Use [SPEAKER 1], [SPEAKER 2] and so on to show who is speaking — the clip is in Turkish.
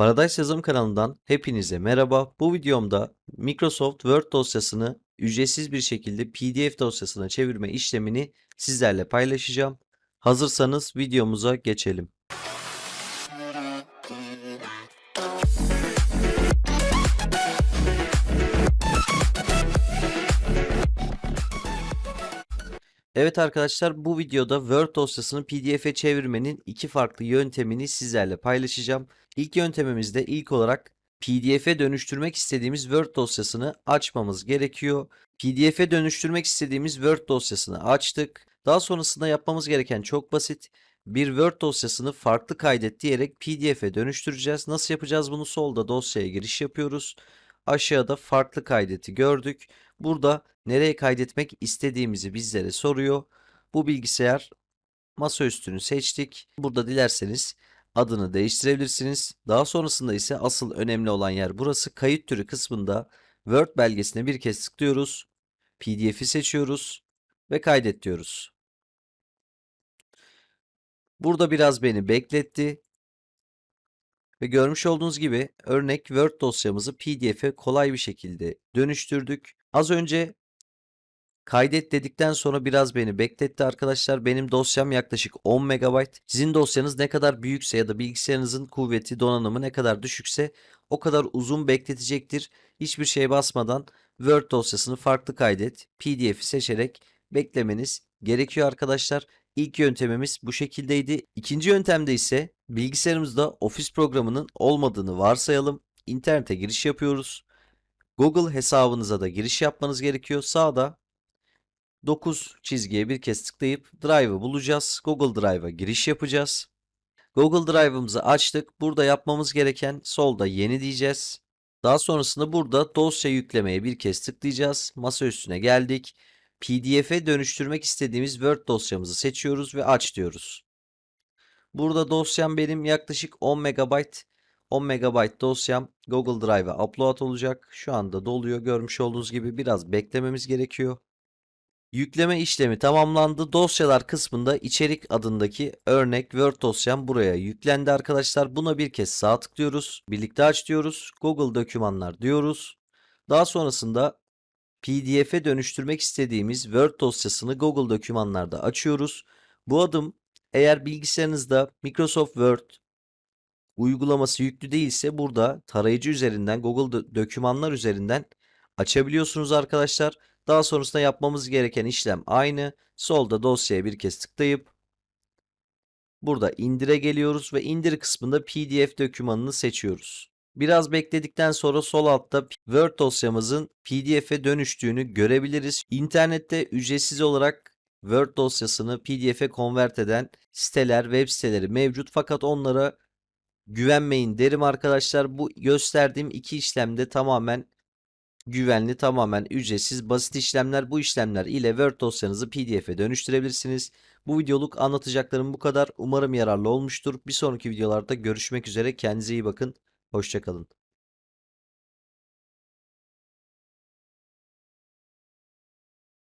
[SPEAKER 1] Paradise Yazılım kanalından hepinize merhaba. Bu videomda Microsoft Word dosyasını ücretsiz bir şekilde PDF dosyasına çevirme işlemini sizlerle paylaşacağım. Hazırsanız videomuza geçelim. Evet arkadaşlar bu videoda Word dosyasını PDF'e çevirmenin iki farklı yöntemini sizlerle paylaşacağım. İlk yöntemimizde ilk olarak PDF'e dönüştürmek istediğimiz Word dosyasını açmamız gerekiyor. PDF'e dönüştürmek istediğimiz Word dosyasını açtık. Daha sonrasında yapmamız gereken çok basit. Bir Word dosyasını farklı kaydet diyerek PDF'e dönüştüreceğiz. Nasıl yapacağız bunu? Solda dosyaya giriş yapıyoruz. Aşağıda farklı kaydeti gördük. Burada nereye kaydetmek istediğimizi bizlere soruyor. Bu bilgisayar masaüstünü seçtik. Burada dilerseniz adını değiştirebilirsiniz. Daha sonrasında ise asıl önemli olan yer burası. Kayıt türü kısmında Word belgesine bir kez tıklıyoruz. PDF'i seçiyoruz ve kaydet diyoruz. Burada biraz beni bekletti. Ve görmüş olduğunuz gibi örnek Word dosyamızı PDF'e kolay bir şekilde dönüştürdük. Az önce kaydet dedikten sonra biraz beni bekletti arkadaşlar. Benim dosyam yaklaşık 10 MB. Sizin dosyanız ne kadar büyükse ya da bilgisayarınızın kuvveti, donanımı ne kadar düşükse o kadar uzun bekletecektir. Hiçbir şeye basmadan Word dosyasını farklı kaydet, PDF'i seçerek beklemeniz gerekiyor arkadaşlar. İlk yöntemimiz bu şekildeydi. İkinci yöntemde ise bilgisayarımızda Office programının olmadığını varsayalım. İnternete giriş yapıyoruz. Google hesabınıza da giriş yapmanız gerekiyor. Sağda 9 çizgiye bir kez tıklayıp Drive'ı bulacağız. Google Drive'a giriş yapacağız. Google Drive'ımızı açtık. Burada yapmamız gereken solda yeni diyeceğiz. Daha sonrasında burada dosya yüklemeye bir kez tıklayacağız. Masa üstüne geldik. PDF'e dönüştürmek istediğimiz Word dosyamızı seçiyoruz ve aç diyoruz. Burada dosyam benim yaklaşık 10 MB. 10 MB dosyam Google Drive'a upload olacak. Şu anda doluyor. Görmüş olduğunuz gibi biraz beklememiz gerekiyor. Yükleme işlemi tamamlandı. Dosyalar kısmında içerik adındaki örnek Word dosyam buraya yüklendi arkadaşlar. Buna bir kez sağ tıklıyoruz. Birlikte aç diyoruz. Google dokümanlar diyoruz. Daha sonrasında PDF'e dönüştürmek istediğimiz Word dosyasını Google dokümanlarda açıyoruz. Bu adım eğer bilgisayarınızda Microsoft Word uygulaması yüklü değilse burada tarayıcı üzerinden Google dokümanlar üzerinden açabiliyorsunuz arkadaşlar. Daha sonrasında yapmamız gereken işlem aynı. Solda dosyaya bir kez tıklayıp burada indire geliyoruz ve indir kısmında PDF dokümanını seçiyoruz. Biraz bekledikten sonra sol altta Word dosyamızın PDF'e dönüştüğünü görebiliriz. İnternette ücretsiz olarak Word dosyasını PDF'e konvert eden siteler, web siteleri mevcut fakat onlara güvenmeyin derim arkadaşlar. Bu gösterdiğim iki işlemde tamamen güvenli, tamamen ücretsiz, basit işlemler. Bu işlemler ile Word dosyanızı PDF'e dönüştürebilirsiniz. Bu videoluk anlatacaklarım bu kadar. Umarım yararlı olmuştur. Bir sonraki videolarda görüşmek üzere. Kendinize iyi bakın. Hoşçakalın.